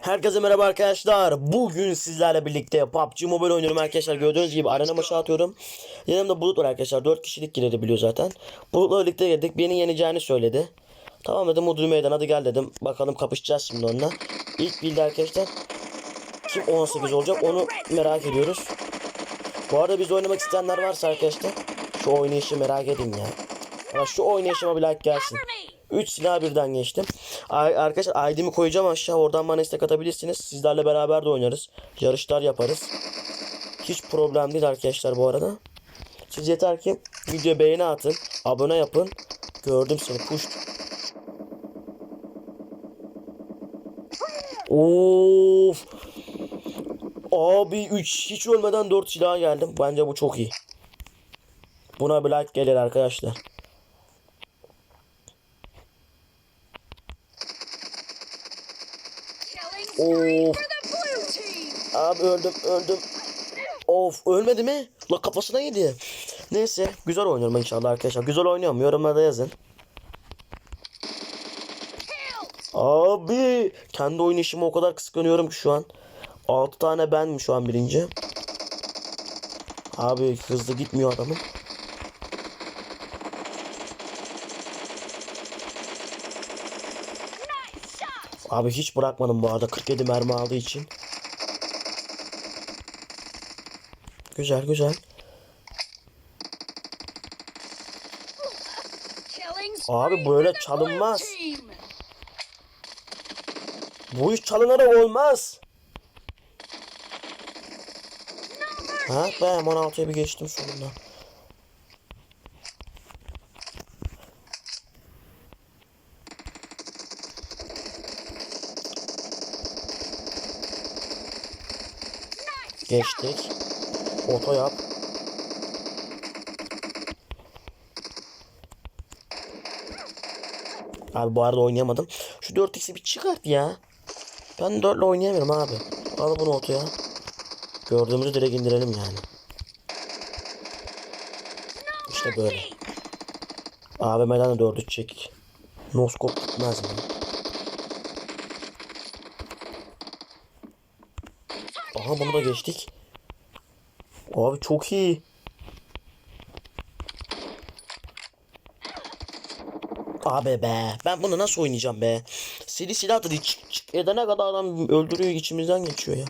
Herkese merhaba arkadaşlar. Bugün sizlerle birlikte PUBG Mobile oynuyorum arkadaşlar. Gördüğünüz gibi arena maçı atıyorum. Yanımda Bulut var arkadaşlar. 4 kişilik girebiliyor zaten. Bulut'la birlikte girdik. Beni yeneceğini söyledi. Tamam dedim Mudri meydan hadi gel dedim. Bakalım kapışacağız şimdi onunla. İlk bildi arkadaşlar. Kim 18 olacak onu merak ediyoruz. Bu arada biz oynamak isteyenler varsa arkadaşlar. Şu oynayışı merak edin ya. Ama şu oynayışıma bir like gelsin. 3 silah birden geçtim. Arkadaşlar ID'mi koyacağım aşağı oradan bana istek atabilirsiniz. Sizlerle beraber de oynarız. Yarışlar yaparız. Hiç problem değil arkadaşlar bu arada. Siz yeter ki video beğeni atın. Abone yapın. Gördüm seni push. Of. Abi 3 hiç ölmeden 4 silah geldim. Bence bu çok iyi. Buna bir like gelir arkadaşlar. Of. Abi öldüm öldüm. Of ölmedi mi? La kafasına yedi. Neyse güzel oynuyorum inşallah arkadaşlar. Güzel oynuyorum yorumlarda yazın. Abi kendi oynayışımı o kadar kıskanıyorum ki şu an. 6 tane ben mi şu an birinci? Abi hızlı gitmiyor adamın. Abi hiç bırakmadım bu arada 47 mermi aldığı için. Güzel güzel. Abi böyle çalınmaz. Bu iş çalınarak olmaz. Ha ben 16'ya bir geçtim sonunda. Geçtik. Oto yap. Abi bu arada oynayamadım. Şu 4x'i bir çıkart ya. Ben 4'le oynayamıyorum abi. Al bunu otoya. Gördüğümüzü direkt indirelim yani. İşte böyle. AVM'den de 4'ü çek. Noskop gitmez mi? Aha bunu da geçtik. Abi çok iyi. Abi be. Ben bunu nasıl oynayacağım be? Sili silah da çık çık edene kadar adam öldürüyor içimizden geçiyor ya.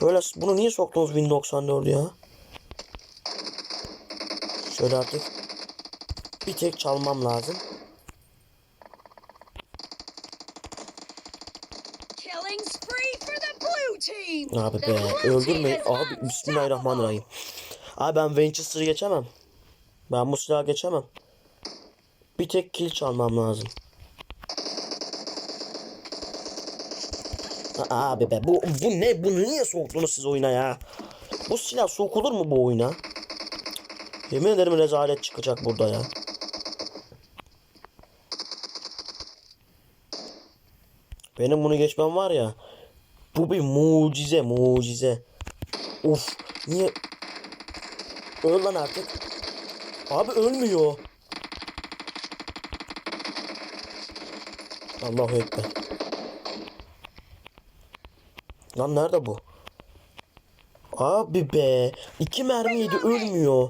Böyle bunu niye soktunuz Win 94 ya? Şöyle artık bir tek çalmam lazım. Abi be is Abi bismillahirrahmanirrahim. Abi ben Winchester'ı geçemem. Ben bu silahı geçemem. Bir tek kill çalmam lazım. Abi be bu, bu ne? Bunu niye soktunuz siz oyuna ya? Bu silah sokulur mu bu oyuna? Yemin ederim rezalet çıkacak burada ya. Benim bunu geçmem var ya. Bu bir mucize mucize. Of niye? Öl lan artık. Abi ölmüyor. Allahu Ekber. Lan nerede bu? Abi be. iki mermi yedi ölmüyor.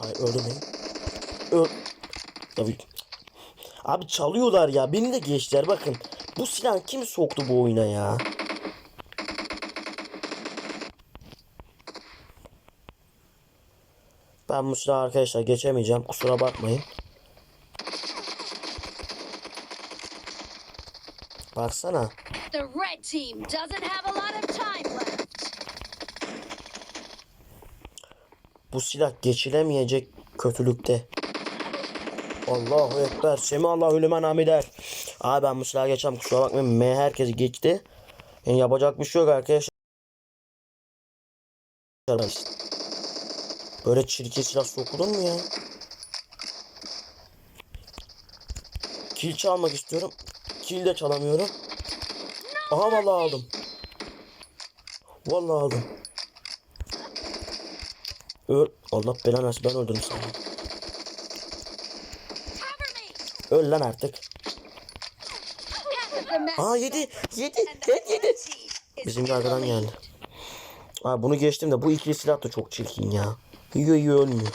Ay mü? Öl. Tabii. Abi çalıyorlar ya. Beni de geçtiler bakın. Bu silah kim soktu bu oyuna ya? Ben bu silahı arkadaşlar geçemeyeceğim. Kusura bakmayın. Baksana. The red team doesn't have a lot of time left. Bu silah geçilemeyecek kötülükte. Allahu Ekber. Semi Allahu lümen hamider. Abi ben silahı geçeceğim. Kusura bakmayın. M herkes geçti. Yani yapacak bir şey yok arkadaşlar. Böyle çirkin silah sokulur mu ya? Kill çalmak istiyorum. Kill de çalamıyorum. Aha vallahi aldım. Vallahi aldım. Öl. Allah belanı ben öldürdüm sana. Öl lan artık. Aa yedi. Yedi. Yedi yedi. Bizim arkadan geldi. Aa bunu geçtim de bu ikili silah da çok çirkin ya. Yiyor yiyor ölmüyor.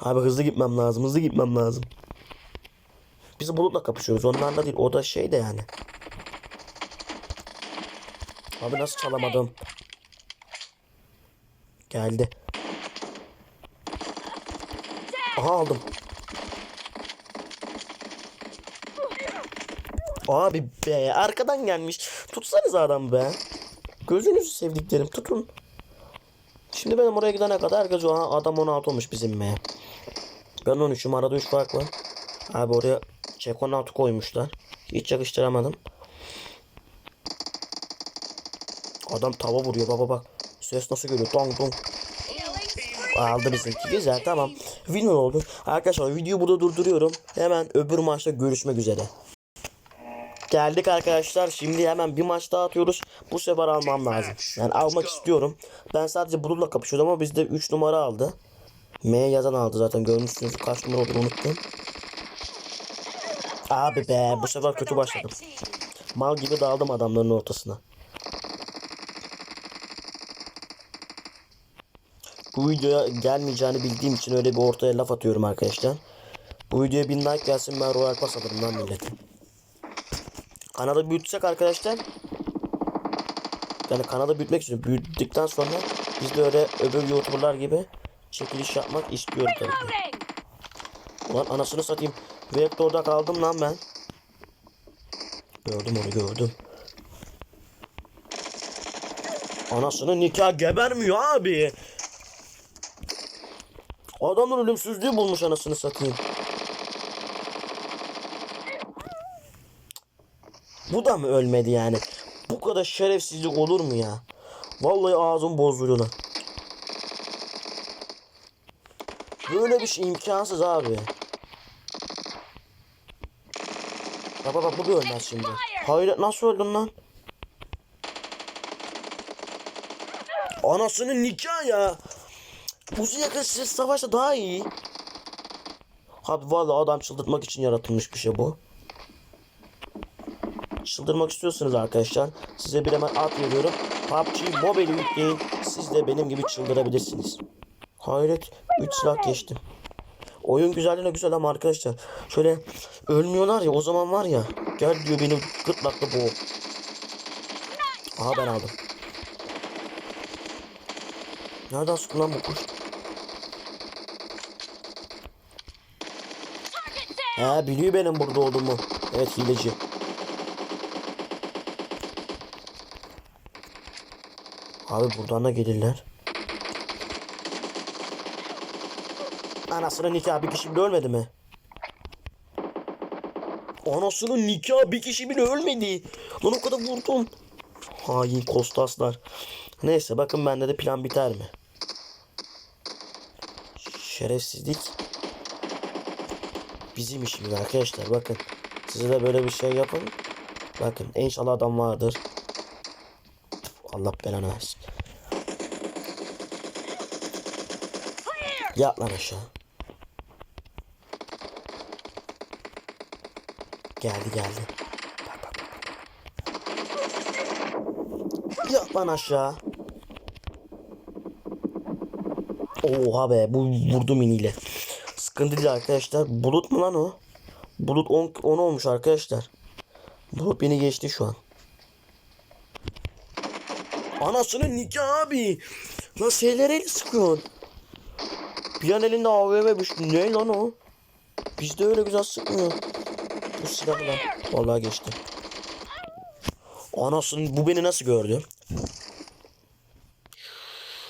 Abi hızlı gitmem lazım. Hızlı gitmem lazım. Biz bulutla kapışıyoruz. Onlarla değil. O da şey de yani. Abi nasıl çalamadım? Geldi. Aha aldım. Abi be arkadan gelmiş. Tutsanız adam be. Gözünüzü sevdiklerim tutun. Şimdi benim oraya gidene kadar herkes o adam 16 olmuş bizim be. Ben 13'üm arada 3 fark var. Abi oraya çek 16 koymuşlar. Hiç yakıştıramadım. Adam tava vuruyor baba bak. Ses nasıl geliyor? Dong dong. Aldı bizimki. Güzel tamam. Winner oldu. Arkadaşlar videoyu burada durduruyorum. Hemen öbür maçta görüşmek üzere. Geldik arkadaşlar. Şimdi hemen bir maç daha atıyoruz. Bu sefer almam lazım. Yani almak istiyorum. Ben sadece Bulut'la kapışıyordum ama bizde 3 numara aldı. M yazan aldı zaten görmüşsünüz. Kaç numara olduğunu unuttum. Abi be bu sefer kötü başladım. Mal gibi daldım adamların ortasına. Bu videoya gelmeyeceğini bildiğim için öyle bir ortaya laf atıyorum arkadaşlar. Bu videoya bin like gelsin ben Royal Pass alırım lan millete. Kanalı büyütecek arkadaşlar. Yani kanalı büyütmek için büyüttükten sonra biz de öyle öbür youtuberlar gibi çekiliş yapmak istiyoruz tabii. Ulan anasını satayım. Vektor'da kaldım lan ben. Gördüm onu gördüm. Anasını nikah gebermiyor abi. Adamın ölümsüzlüğü bulmuş anasını satayım. Bu da mı ölmedi yani? Bu kadar şerefsizlik olur mu ya? Vallahi ağzım bozuluyor lan. Böyle bir şey imkansız abi. Bak bak bu da ölmez şimdi. Hayret nasıl öldün lan? Anasının nikah ya. Uzi yakası savaşta daha iyi. Abi vallahi adam çıldırtmak için yaratılmış bir şey bu. Çıldırmak istiyorsunuz arkadaşlar. Size bir hemen at veriyorum. PUBG Mobile yükleyin. Siz de benim gibi çıldırabilirsiniz. Hayret. 3 silah geçtim. Oyun güzelliğine güzel ama arkadaşlar. Şöyle ölmüyorlar ya o zaman var ya. Gel diyor beni gırtlakla boğ. Aha ben aldım. Nereden sıktın lan bu kuş? He biliyor benim burada olduğumu. Evet hileci. Abi buradan da gelirler. Anasının nikahı bir kişi bile ölmedi mi? Anasının nikahı bir kişi bile ölmedi. Lan o kadar vurdum. Hain kostaslar. Neyse bakın bende de plan biter mi? Şerefsizlik bizim işimiz arkadaşlar bakın. Size de böyle bir şey yapın. Bakın inşallah adam vardır. Allah belanı versin. Yat lan aşağı. Geldi geldi. Bak bak bak. Yat lan aşağı. Oha be bu vurdu miniyle. Sıkıntı değil arkadaşlar. Bulut mu lan o? Bulut 10 10 olmuş arkadaşlar. Bulut beni geçti şu an. Anasının nikahı abi. Lan şeyleri sıkıyorsun. Bir an elinde AVM düştü. Ne lan o? Bizde öyle güzel sıkmıyor. Bu silahla. Vallahi geçti. Anasının bu beni nasıl gördü?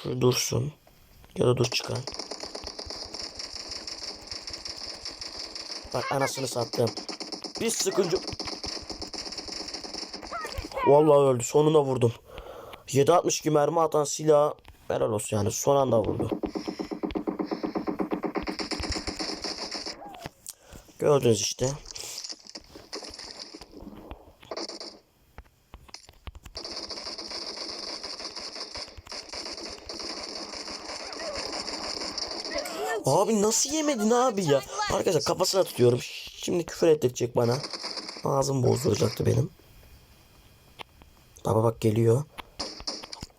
Şu dursun. Ya da dur çıkar. Bak anasını sattım. Bir sıkıntı. Vallahi öldü. Sonunda vurdum. 7.62 mermi atan silah helal olsun yani son anda vurdu. Gördünüz işte. Abi nasıl yemedin abi ya? Arkadaşlar kafasına tutuyorum. Şimdi küfür ettirecek bana. Ağzım bozduracaktı benim. Baba bak geliyor.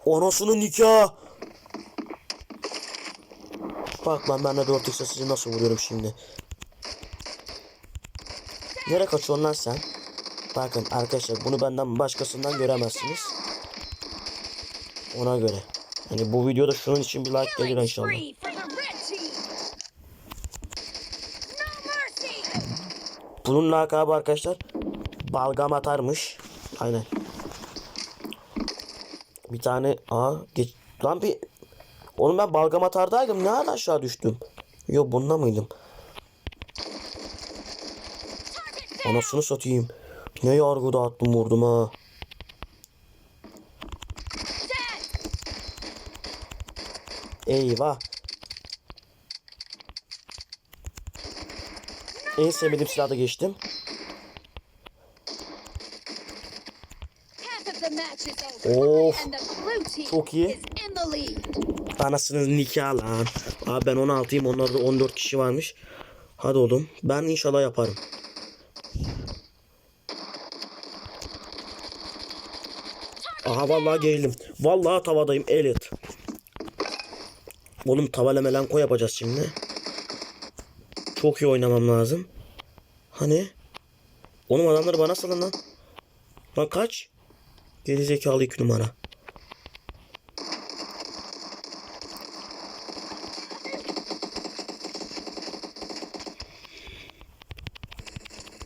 Anasının nikah. Bak lan ben de 4 x sizi nasıl vuruyorum şimdi. Nereye kaçıyorsun lan sen? Bakın arkadaşlar bunu benden başkasından göremezsiniz. Ona göre. Hani bu videoda şunun için bir like gelir inşallah. Bunun lakabı arkadaşlar balgam atarmış. Aynen. Bir tane aa geç lan bir Oğlum ben balgam atardaydım. Ne ara aşağı düştüm? Yok bunda mıydım? Anasını satayım. Ne yargıda attım vurdum ha. Eyvah. En sevmediğim silahda geçtim. Of. Çok iyi. Anasının nikahı lan. Abi ben 16'yım onlarda 14 kişi varmış. Hadi oğlum ben inşallah yaparım. Aha vallahi gerildim. Vallahi tavadayım elit. Oğlum tavale melanko yapacağız şimdi. Çok iyi oynamam lazım. Hani? Oğlum adamları bana salın lan. Lan kaç? Gerizekalı 2 numara.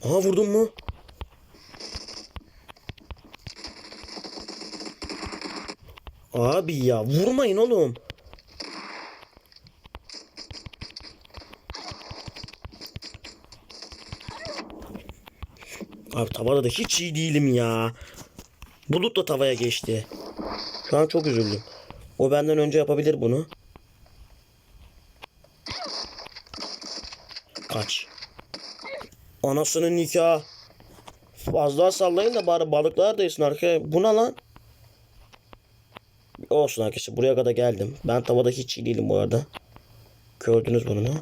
Aha vurdun mu? Abi ya vurmayın oğlum. Abi tavada da hiç iyi değilim ya. Bulut da tavaya geçti. Şu an çok üzüldüm. O benden önce yapabilir bunu. Kaç. Anasının nikahı. Fazla sallayın da bari balıklar da yesin arkaya. Bu ne lan? Olsun arkadaşlar buraya kadar geldim. Ben tavada hiç iyi değilim bu arada. Gördünüz bunu ne?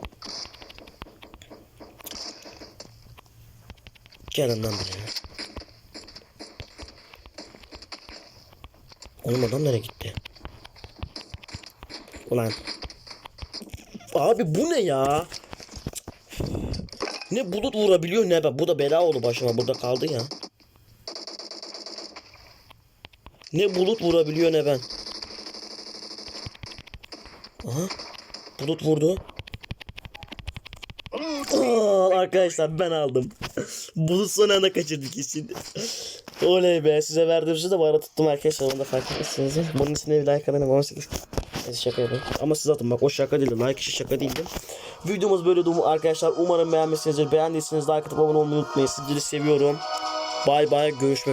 Gelin lan. Oğlum adam nereye gitti? Ulan. Abi bu ne ya? Ne bulut vurabiliyor ne ben. Bu da bela oldu başıma burada kaldı ya. Ne bulut vurabiliyor ne ben. Aha. Bulut vurdu. Aa, arkadaşlar ben aldım. Bulut son anda kaçırdık kesin. Oley be size verdiğim şey de bana tuttum arkadaşlar onu da fark etmişsiniz. Bunun için bir like atın 18 Neyse şaka yapayım. Ama siz atın bak o şaka değildi. Like işi şaka değildi. Videomuz böyle dumu arkadaşlar. Umarım beğenmişsinizdir. Beğendiyseniz like atıp abone olmayı unutmayın. Sizleri seviyorum. Bay bay görüşmek